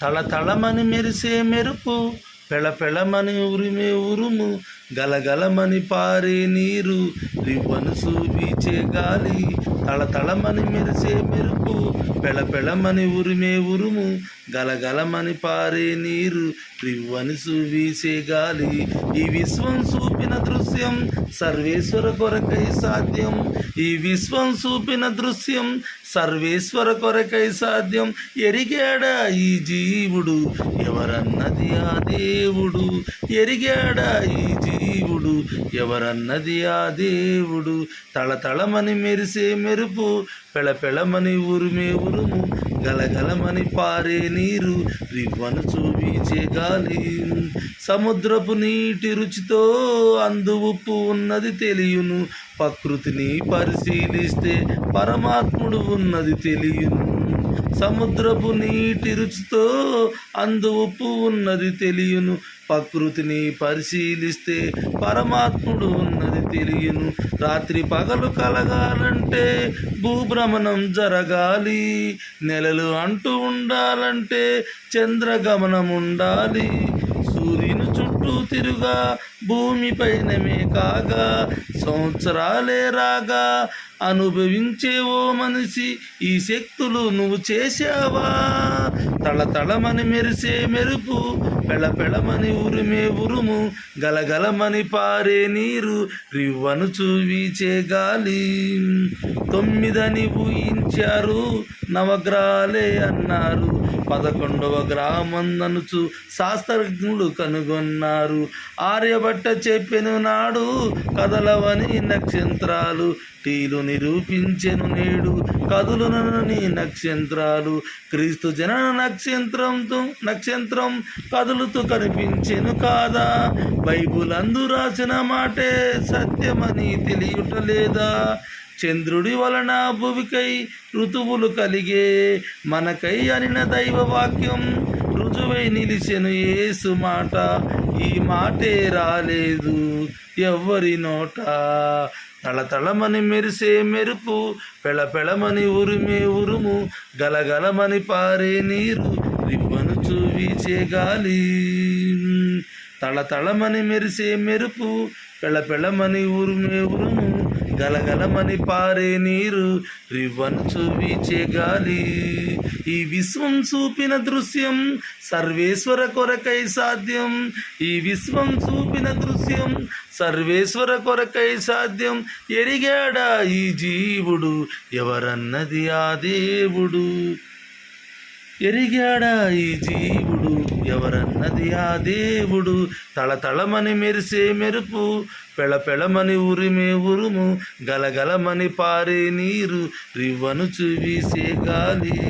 తళతళమని మెరిసే మెరుపు పెళపెళమని ఉరిమే ఉరుము గలగలమని పారే నీరు రివ్వనుసు వీచే గాలి తళతళమని మెరిసే మెరుపు పెళపెళమని ఉరిమే ఉరుము గలగలమని పారే నీరు రివ్వని సువీసే గాలి. ఈ విశ్వం చూపిన దృశ్యం సర్వేశ్వర కొరకై సాధ్యం. ఈ విశ్వం చూపిన దృశ్యం సర్వేశ్వర కొరకై సాధ్యం. ఎరిగాడా ఈ జీవుడు ఎవరన్నది ఆ దేవుడు? ఎరిగాడా ఈ జీవుడు ఎవరన్నది ఆ దేవుడు? తళతళమని మెరిసే మెరుపు పెళపెళమని ఉరుమే ఉరుము గలగలమని పారే నీరు రివ్వను చూపించే గాలి. సముద్రపు నీటి రుచితో అందు ఉప్పు ఉన్నది తెలియను. ప్రకృతిని పరిశీలిస్తే పరమాత్ముడు ఉన్నది తెలియను. సముద్రపు నీటి రుచితో అందు ఉప్పు ఉన్నది తెలియను. ప్రకృతిని పరిశీలిస్తే పరమాత్ముడు ఉన్నది తెలియను. రాత్రి పగలు కలగాలంటే భూభ్రమణం జరగాలి. నెలలు అంటూ ఉండాలంటే చంద్రగమనం ఉండాలి. సూర్యుని చుట్టూ తిరుగా భూమిపైనమే కాగా సంవత్సరాలే రాగా అనుభవించేవో మనిషి ఈ శక్తులు నువ్వు చేశావా? తళతళమని మెరిసే మెరుపు పెళపెళమని ఉరిమే ఉరుము గలగలమని పారే నీరు రివ్వను చూవీచే గాలి. తొమ్మిదని ఊహించారు నవగ్రహాలే అన్నారు. పదకొండవ గ్రామందనుచు శాస్త్రజ్ఞులు కనుగొన్నారు. ఆర్యభట్ట చెప్పిన నాడు కదలవని నక్షత్రాలు టీలు నిరూపించెను నేడు. కదులునని నక్షత్రాలు. క్రీస్తు జనన నక్షత్రంతో నక్షత్రం కదులుతూ కనిపించెను కాదా? బైబుల్ అందు రాసిన మాటే సత్యమని తెలియటలేదా చంద్రుడి వలన భువికై ఋతువులు కలిగే మనకై అనిన దైవ వాక్యం రుజువై నిలిచెను ఏసు మాట. ఈ మాటే రాలేదు ఎవ్వరి నోట. తళతళమని మెరిసే మెరుపు పెళపెళమని ఉరిమే ఉరుము గలగలమని పారే నీరు రివ్వను చూవీచే గాలి. తళతళమని మెరిసే మెరుపు పెళపెళమని ఉరుమే ఉరుము గలగలమని పారే నీరు రివ్వను చూపించే గాలి ఈ విశ్వం చూపిన దృశ్యం సర్వేశ్వర కొరకై సాధ్యం. ఈ విశ్వం చూపిన దృశ్యం సర్వేశ్వర కొరకై సాధ్యం. ఎరిగాడా ఈ జీవుడు? ఎవరన్నది ఆ దేవుడు? ఎరిగాడా ఈ జీవుడు? ఎవరన్నది ఆ దేవుడు? తళతళమని మెరిసే మెరుపు పెళపెళమని ఉరిమే ఉరుము గలగలమని పారే నీరు రివ్వను చూవీసే గాలి.